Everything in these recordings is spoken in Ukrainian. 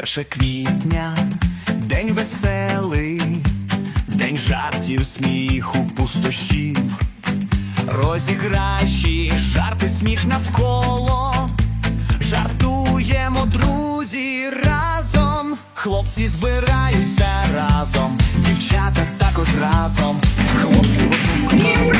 Перше квітня, день веселий, день жартів, сміху, пустощів, розіграші, жарти, сміх навколо. Жартуємо, друзі, разом. Хлопці збираються разом, дівчата також разом. Хлопці в одну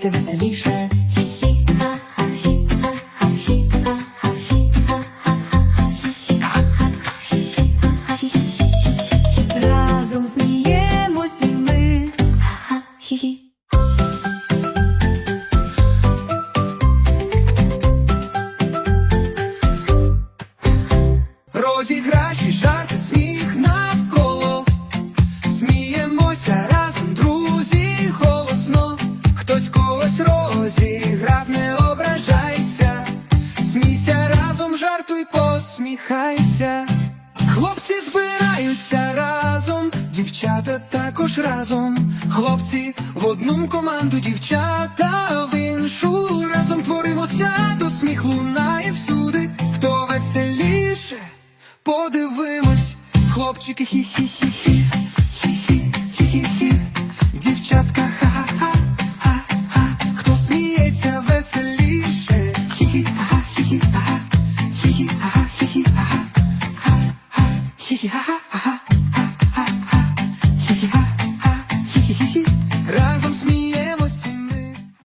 хі, ха-ха, Разом сміємось дівчата також разом. Хлопці в одну команду, дівчата в іншу. Разом творимо свято, сміх лунає всюди. Хто веселіше, подивимось, хлопчики хі-хі-хі-хі.